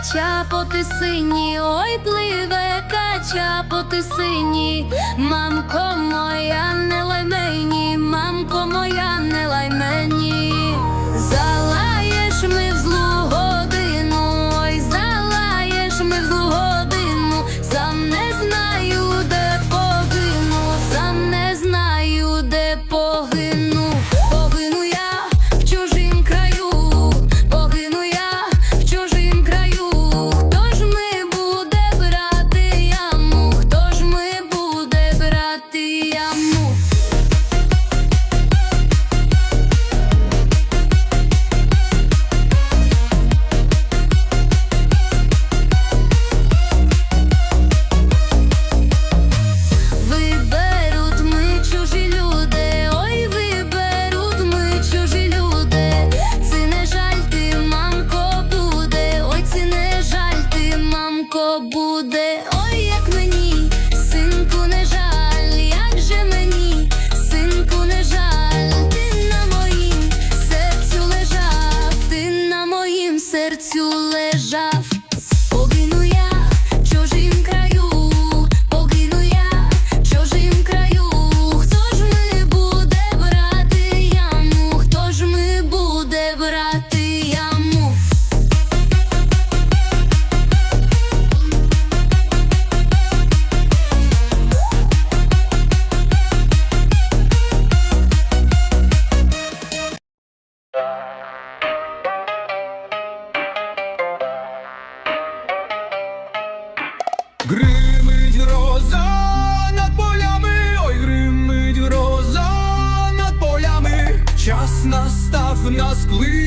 кача по тисині, ой пливе кача по тисині, мамко моя не лай мені, мамко моя не лай мені. легко буде.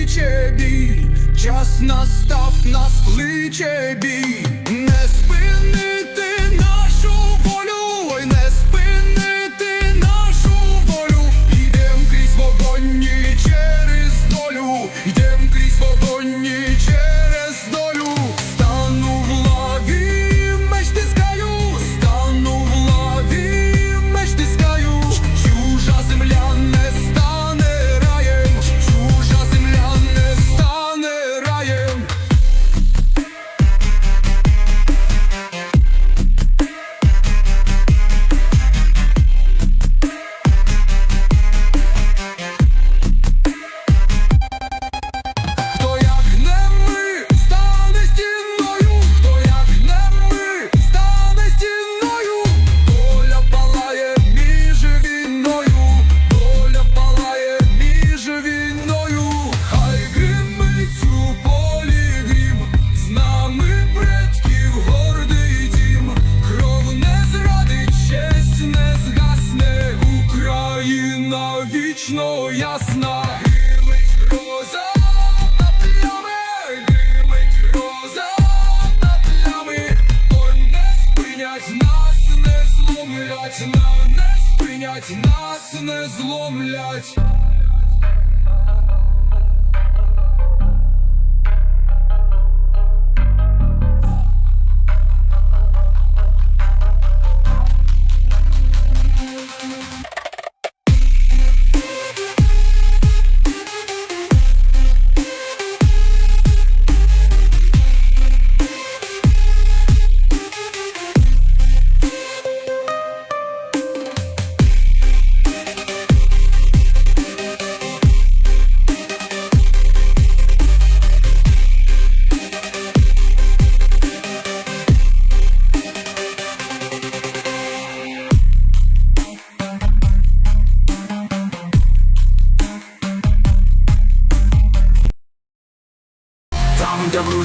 кличе бій, час настав, нас кличе бій. нас не зломлять.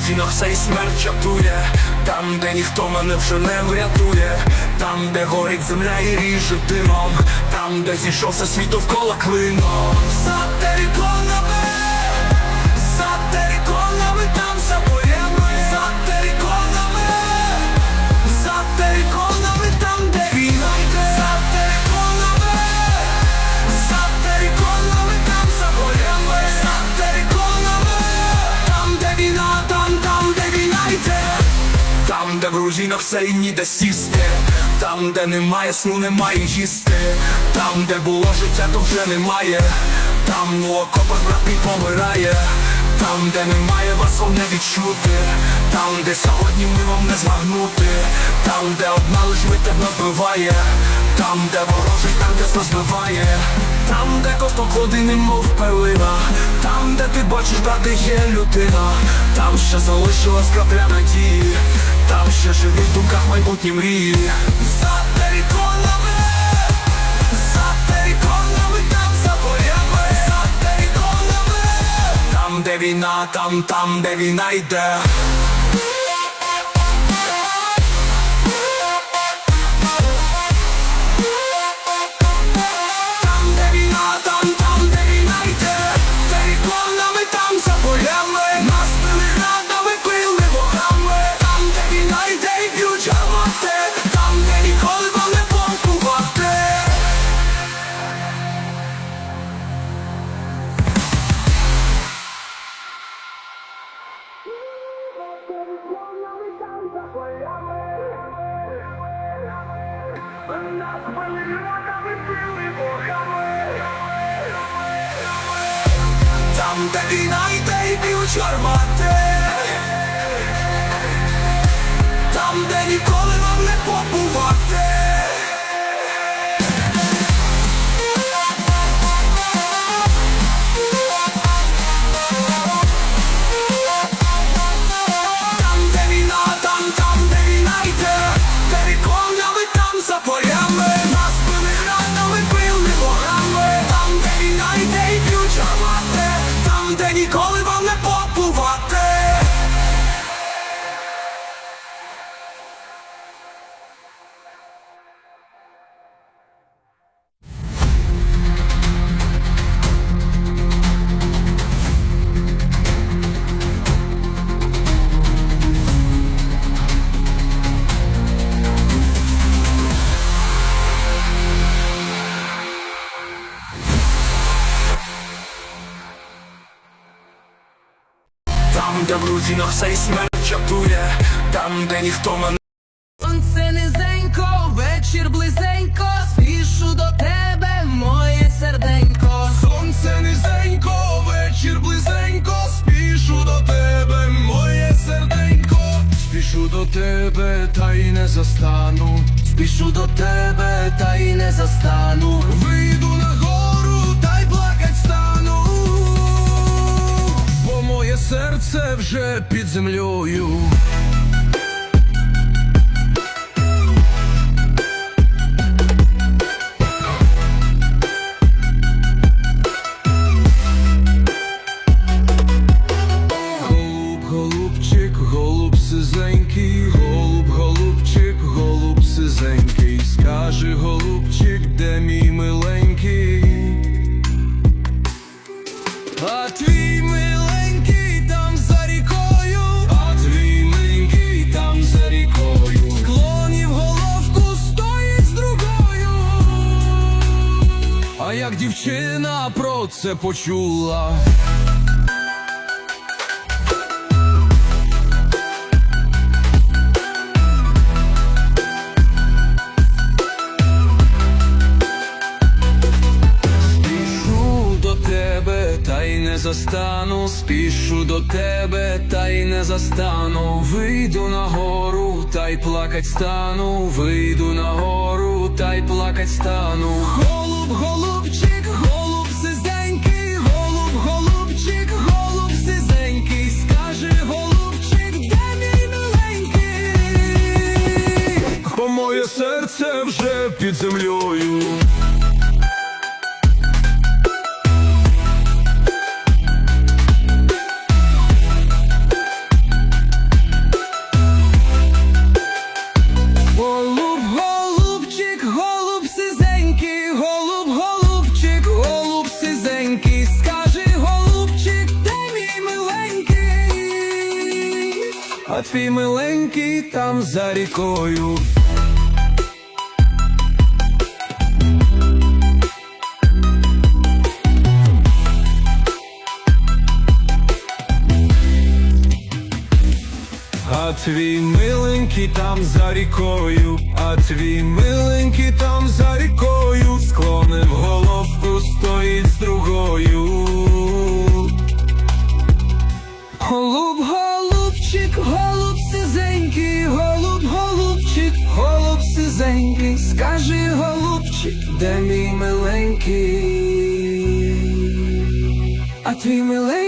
стінах сей смерть чатує, там, де ніхто мене вже не врятує, там, де горить земля і ріже димом, там, де зійшовся світ довкола клином. За те вікон де в руїнах все і ніде сісти, там, де немає сну, немає їсти, там, де було життя, то вже немає, там у окопах брат мій помирає, там, де немає вас вам не відчути, там, де сьогодні ми вам не змагнути, там, де одна лиш витяг набиває, там, де ворожий, там, де сто збиває, там, де ковток води немов пилина, там, де ти бачиш, брати є людина, там ще залишилась крапля надії. Там ще живі в думках майбутні мрії. За териконами За териконами, там за боями. За териконами Там, де війна, там, там, де війна йде Там, де війна йде і б'ють гармати. Там, де ніколи вам не побувати де цей смерть чатує Там, де ніхто мене Сонце низенько, вечір близенько, спішу до тебе, моє серденько. Сонце низенько, вечір близенько, спішу до тебе, моє серденько, спішу до тебе, та й не застану, Спішу до тебе, та й не застану. вийду на гору, серце вже під землею. Дівчина про це почула. Та й не застану, спішу до тебе, та й не застану. Вийду на гору, та й плакать стану, вийду на гору, та й плакать стану. Голуб, голубчик, землею. Голуб, голубчик, голуб сизенький, голуб, голубчик, голуб сизенький, скажи, голубчик, де мій миленький, а твій миленький там за рікою. Твій миленький там за рікою, а твій миленький там за рікою, склонив головку, стоїть з другою. Голуб, голубчик, голуб сизенький, голуб, голубчик, голуб сизенький, скажи, голубчик, де мій миленький? А твій миленький